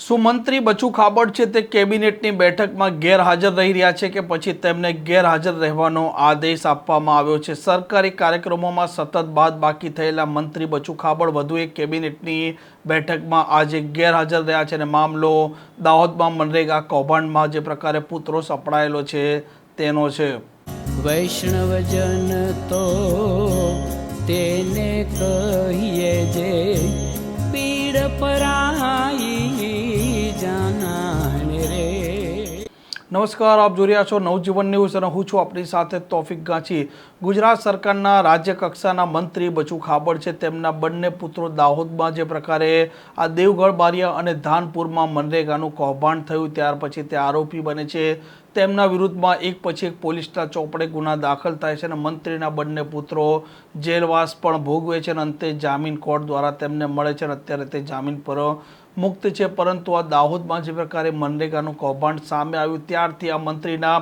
શું મંત્રી બચુ ખાબડ છે તે કેબિનેટની બેઠકમાં ગેરહાજર રહી રહ્યા છે કે પછી તેમને ગેરહાજર રહેવાનો આદેશ આપવામાં આવ્યો છે. સરકારી કાર્યક્રમોમાં સતત બાદ બાકી થયેલા મંત્રી બચુ ખાબડ વધુ એક કેબિનેટની બેઠકમાં આજે ગેરહાજર રહ્યા છે અને મામલો દાહોદમાં મનરેગા કૌભાંડમાં જે પ્રકારે પુત્રો સપડાયેલો છે તેનો છે. વૈષ્ણવજન તો તેને કહીએ જે પીડ નમસ્કાર, આપ જોઈ રહ્યા છો નવજીવન ન્યૂઝ અને હું છું આપણી સાથે તોફિક ગાંચી. ગુજરાત સરકારના રાજ્ય કક્ષાના મંત્રી બચુ ખાબડ છે. તેમના બંને પુત્રો દાહોદમાં જે પ્રકારે આ દેવગઢ, બારિયા અને ધાનપુરમાં મનરેગાનું કૌભાંડ થયું, ત્યાર પછી તે આરોપી બને છે. તેમના વિરુદ્ધમાં એક પછી એક પોલીસના ચોપડે ગુના દાખલ થાય છે અને મંત્રીના બંને પુત્રો જેલવાસ પણ ભોગવે છે અને અંતે જામીન કોર્ટ દ્વારા તેમને મળે છે અને અત્યારે તે જામીન પર મુક્ત છે, પરંતુ આ દાહોદમાં જે પ્રકારે મનરેગાનું કૌભાંડ સામે આવ્યું, ત્યારથી આ મંત્રીના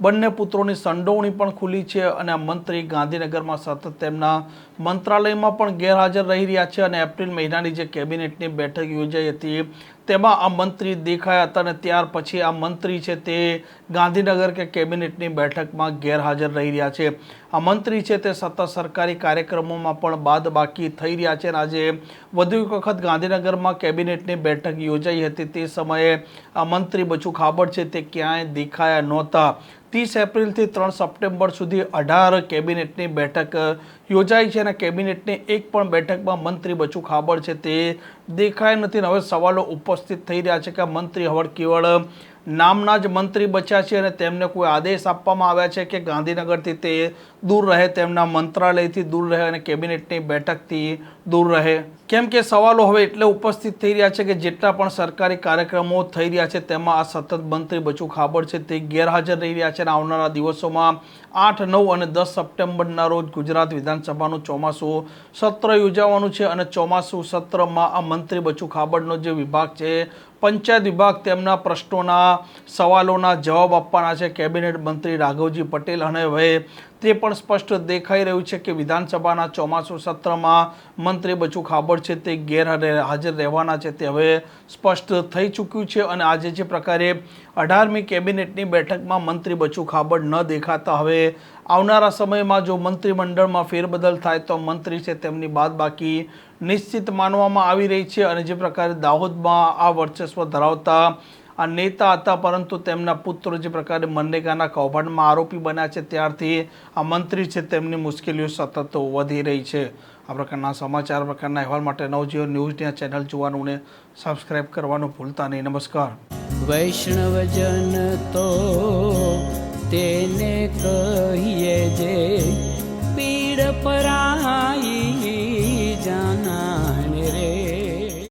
બંને પુત્રોની સંડોવણી પણ ખુલી છે અને આ મંત્રી ગાંધીનગરમાં સતત તેમના મંત્રાલયમાં પણ ગેરહાજર રહી રહ્યા છે અને એપ્રિલ મહિનાની જે કેબિનેટની બેઠક યોજાઈ હતી તેમાં આ મંત્રી દેખાયા હતા અને ત્યાર પછી આ મંત્રી છે તે ગાંધીનગર કે કેબિનેટની બેઠકમાં ગેરહાજર રહી રહ્યા છે. આ મંત્રી છે તે સતત સરકારી કાર્યક્રમોમાં પણ બાદ બાકી થઈ રહ્યા છે અને આજે વધુ એક વખત ગાંધીનગરમાં કેબિનેટની બેઠક યોજાઈ હતી. તે સમયે આ મંત્રી બચુ ખાબડ છે તે ક્યાંય દેખાયા નહોતા. ત્રીસ એપ્રિલથી ત્રણ સપ્ટેમ્બર સુધી અઢાર કેબિનેટની બેઠક યોજાઈ છે અને કેબિનેટની એક પણ બેઠકમાં મંત્રી બચુ ખાબડ છે તે દેખાય નથી. હવે સવાલો ઉપસ્થિત થઈ રહ્યા છે કે મંત્રી હવડ કેવળ નામના જ મંત્રી બચ્યા છે અને તેમને કોઈ આદેશ આપવામાં આવ્યા છે કે ગાંધીનગરથી તે દૂર રહે, તેમના મંત્રાલયથી દૂર રહે અને કેબિનેટની બેઠકથી દૂર રહે? કેમ કે સવાલો હવે એટલે ઉપસ્થિત થઈ રહ્યા છે કે જેટલા પણ સરકારી કાર્યક્રમો થઈ રહ્યા છે તેમાં આ સતત મંત્રી બચુ ખાબડ છે તે ગેરહાજર રહી રહ્યા છે અને આવનારા દિવસોમાં આઠ, નવ અને દસ સપ્ટેમ્બરના રોજ ગુજરાત વિધાનસભાનું ચોમાસું સત્ર યોજાવાનું છે અને ચોમાસું સત્રમાં આ મંત્રી બચુ ખાબડનો જે વિભાગ છે, પંચાયત વિભાગ તેમના પ્રશ્નોના સવાલોના જવાબ આપવાના છે કેબિનેટ મંત્રી રાઘવજી પટેલ અને હવે તે પણ સ્પષ્ટ દેખાઈ રહ્યું છે કે વિધાનસભાના ચોમાસુ સત્રમાં મંત્રી બચુ ખાબડ છે તે ગેરહાજર હાજર રહેવાના છે તે હવે સ્પષ્ટ થઈ ચૂક્યું છે અને આજે જે પ્રકારે અઢારમી કેબિનેટની બેઠકમાં મંત્રી બચુ ખાબડ ન દેખાતા હવે આવનારા સમયમાં જો મંત્રીમંડળમાં ફેરબદલ થાય તો મંત્રી છે તેમની બાદ બાકી નિશ્ચિત માનવામાં આવી રહી છે અને જે પ્રકારે દાહોદમાં આ વર્ચસ્વ ધરાવતા આ નેતા હતા, પરંતુ તેમના પુત્રો જે પ્રકારે મનરેગાના કૌભાંડમાં આરોપી બન્યા છે, ત્યારથી આ મંત્રી છે, તેમની મુશ્કેલીઓ સતત વધી રહી છે. આ પ્રકારના સમાચાર પ્રકારના અહેવાલ માટે નવજીઓ ન્યૂઝની આ ચેનલ જોવાનું ને સબસ્ક્રાઇબ કરવાનું ભૂલતા નહીં. નમસ્કાર. વૈષ્ણવજન તો તેને કહીએ જે